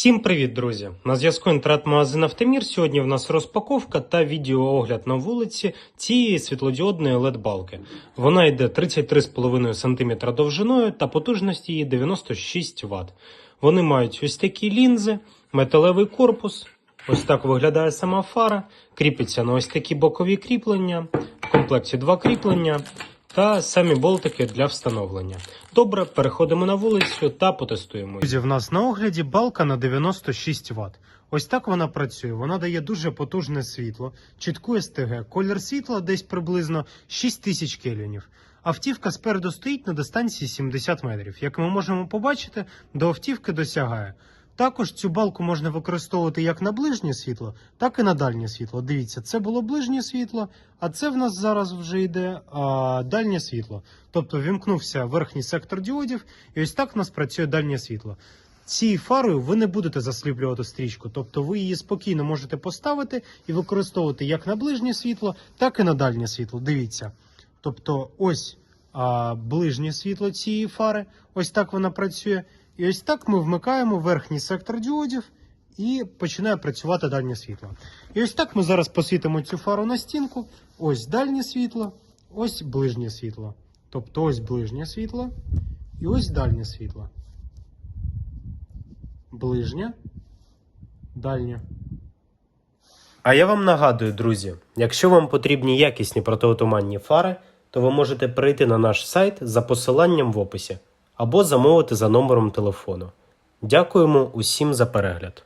Всім привіт, друзі! На зв'язку інтернет-магазин Автомір. Сьогодні в нас розпаковка та відеоогляд на вулиці цієї світлодіодної LED-балки. Вона йде 33,5 см довжиною та потужність її 96 Вт. Вони мають ось такі лінзи, металевий корпус. Ось так виглядає сама фара. Кріпиться на ось такі бокові кріплення. В комплекті два кріплення та самі болтики для встановлення. Добре, переходимо на вулицю та потестуємо. Друзі, в нас на огляді балка на 96 Вт. Ось так вона працює. Вона дає дуже потужне світло, чітку СТГ. Колір світла десь приблизно 6000 кельвінів. Автівка спереду стоїть на дистанції 70 метрів. Як ми можемо побачити, до автівки досягає. Також цю балку можна використовувати як на ближнє світло, так і на дальнє світло. Дивіться, це було ближнє світло, а це в нас зараз вже йде а, дальнє світло. Тобто вімкнувся верхній сектор діодів, і ось так в нас працює дальнє світло. Цією фарою ви не будете засліплювати стрічку, тобто ви її спокійно можете поставити і використовувати як на ближнє світло, так і на дальнє світло. Дивіться. Тобто, ось а, ближнє світло цієї фари, ось так вона працює. І ось так ми вмикаємо верхній сектор діодів і починає працювати дальнє світло. І ось так ми зараз посвітимо цю фару на стінку. Ось дальнє світло, ось ближнє світло. Тобто ось ближнє світло і ось дальнє світло. Ближнє, дальнє. А я вам нагадую, друзі, якщо вам потрібні якісні протиотуманні фари, то ви можете прийти на наш сайт за посиланням в описі або замовити за номером телефону. Дякуємо усім за перегляд.